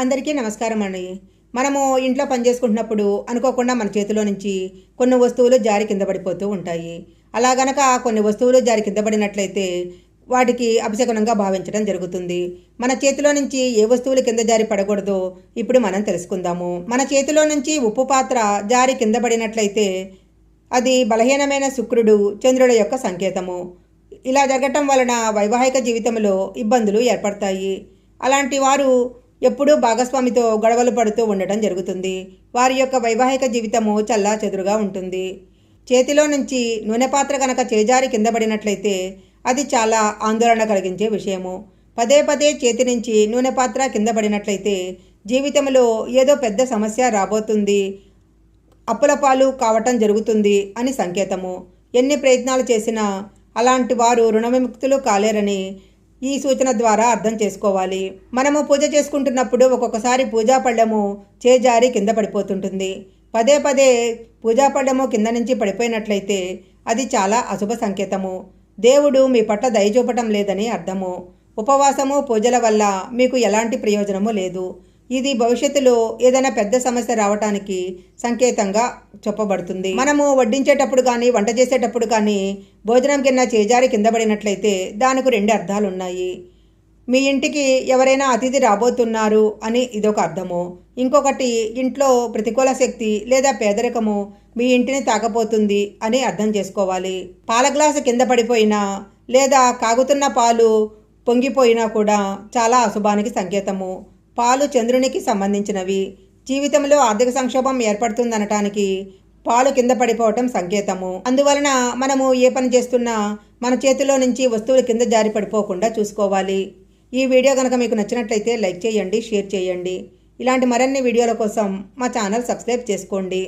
అందరికీ నమస్కారం అండి. మనము ఇంట్లో పనిచేసుకుంటున్నప్పుడు అనుకోకుండా మన చేతిలో నుంచి కొన్ని వస్తువులు జారి కింద పడిపోతూ ఉంటాయి. అలా గనక కొన్ని వస్తువులు జారి కింద పడినట్లయితే వాటికి అపశకునంగా భావించడం జరుగుతుంది. మన చేతిలో నుంచి ఏ వస్తువులు కింద జారి పడకూడదో ఇప్పుడు మనం తెలుసుకుందాము. మన చేతిలో నుంచి ఉప్పు పాత్ర జారి కింద పడినట్లయితే అది బలహీనమైన శుక్రుడు చంద్రుడి యొక్క సంకేతము. ఇలా జరగటం వలన వైవాహిక జీవితంలో ఇబ్బందులు ఏర్పడతాయి. అలాంటి వారు ఎప్పుడూ భాగస్వామితో గొడవలు పడుతూ ఉండటం జరుగుతుంది. వారి యొక్క వైవాహిక జీవితము చల్లా చెదురుగా ఉంటుంది. చేతిలో నుంచి నూనె పాత్ర కనుక చేజారి కింద పడినట్లయితే అది చాలా ఆందోళన కలిగించే విషయము. పదే పదే చేతి నుంచి నూనె పాత్ర కింద పడినట్లయితే జీవితంలో ఏదో పెద్ద సమస్య రాబోతుంది. అప్పుల పాలు కావటం జరుగుతుంది అని సంకేతము. ఎన్ని ప్రయత్నాలు చేసినా అలాంటి వారు రుణ విముక్తులు కాలేరని ఈ సూచన ద్వారా అర్థం చేసుకోవాలి. మనము పూజ చేసుకుంటున్నప్పుడు ఒక్కొక్కసారి పూజా పళ్ళెము చేజారి కింద పడిపోతుంటుంది. పదే పదే పూజా పళ్ళము కింద నుంచి పడిపోయినట్లయితే అది చాలా అశుభ సంకేతము. దేవుడు మీ పట్ల దయ చూపటం లేదని అర్థము. ఉపవాసము పూజల వల్ల మీకు ఎలాంటి ప్రయోజనము లేదు. ఇది భవిష్యత్తులో ఏదైనా పెద్ద సమస్య రావటానికి సంకేతంగా చెప్పబడుతుంది. మనము వడ్డించేటప్పుడు కానీ వంట చేసేటప్పుడు కానీ భోజనం కింద చేజారి కింద పడినట్లయితే దానికి రెండు అర్థాలు ఉన్నాయి మీ ఇంటికి ఎవరైనా అతిథి రాబోతున్నారు అని ఇదొక అర్థము. ఇంకొకటి ఇంట్లో ప్రతికూల శక్తి లేదా పేదరికము మీ ఇంటిని తాకపోతుంది అని అర్థం చేసుకోవాలి. పాల గ్లాసు కింద పడిపోయినా లేదా కాగుతున్న పాలు పొంగిపోయినా కూడా చాలా అశుభానికి సంకేతము. పాలు చంద్రునికి సంబంధించినవి. జీవితంలో ఆర్థిక సంక్షోభం ఏర్పడుతుందనటానికి పాలు కింద పడిపోవటం సంకేతము. అందువలన మనము ఏ పని చేస్తున్నా మన చేతిలో నుంచి వస్తువులు కింద జారి పడిపోకుండా చూసుకోవాలి. ఈ వీడియో కనుక మీకు నచ్చినట్లయితే లైక్ చేయండి షేర్ చేయండి. ఇలాంటి మరిన్ని వీడియోల కోసం మా ఛానల్ సబ్స్క్రైబ్ చేసుకోండి.